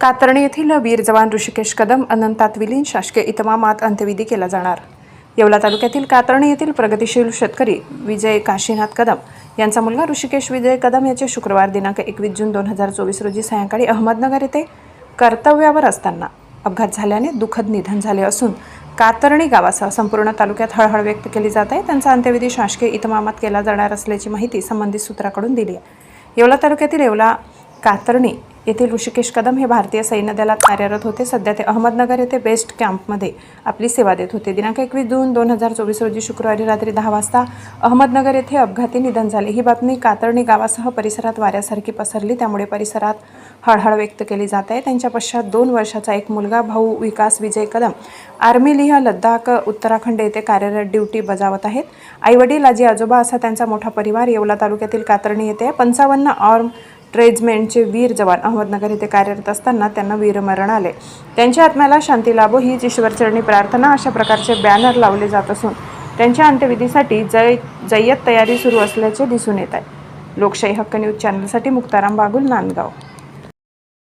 कातरणी येथील वीर जवान ऋषिकेश कदम अनंतात विलीन शासकीय इतमामात अंत्यविधी केला जाणार. येवला तालुक्यातील कातरणी येथील प्रगतिशील शेतकरी विजय काशीनाथ कदम यांचा मुलगा ऋषिकेश विजय कदम याचे शुक्रवार दिनांक एकवीस जून दोन हजार चोवीस रोजी सायंकाळी अहमदनगर येथे कर्तव्यावर असताना अपघात झाल्याने दुःखद निधन झाले असून कातरणी गावासह संपूर्ण तालुक्यात हळहळ व्यक्त केली जात आहे. त्यांचा अंत्यविधी शासकीय इतमामात केला जाणार असल्याची माहिती संबंधित सूत्राकडून दिली आहे. येवला तालुक्यातील येवला कातरणी येथील ऋषिकेश कदम हे भारतीय सैन्य दलात कार्यरत होते. सध्या ते अहमदनगर येथे बेस्ट कॅम्पमध्ये आपली सेवा देत होते. दिनांक एकवीस जून दोन हजार चोवीस रोजी शुक्रवारी रात्री दहा वाजता अहमदनगर येथे अपघाती निधन झाले. ही बातमी कातरणी गावासह परिसरात वाऱ्यासारखी पसरली. त्यामुळे परिसरात हळहळ व्यक्त केली जात आहे. त्यांच्या पश्चात दोन वर्षाचा एक मुलगा भाऊ विकास विजय कदम आर्मी लद्दाख उत्तराखंड येथे कार्यरत ड्युटी बजावत आहेत. आईवडील आजी आजोबा असा त्यांचा मोठा परिवार येवला तालुक्यातील कातरणी येथे पंचावन्न आर्म रेजिमेंटचे वीर जवान अहमदनगर येथे कार्यरत असताना त्यांना वीरमरण आले. त्यांच्या आत्म्याला शांती लाभो हीच ईश्वरचरणी प्रार्थना अशा प्रकारचे बॅनर लावले जात असून त्यांच्या अंत्यविधीसाठी जय जय्यत तयारी सुरू असल्याचे दिसून येत आहे. लोकशाही हक्क न्यूज चॅनलसाठी मुक्ताराम बागुल नांदगाव.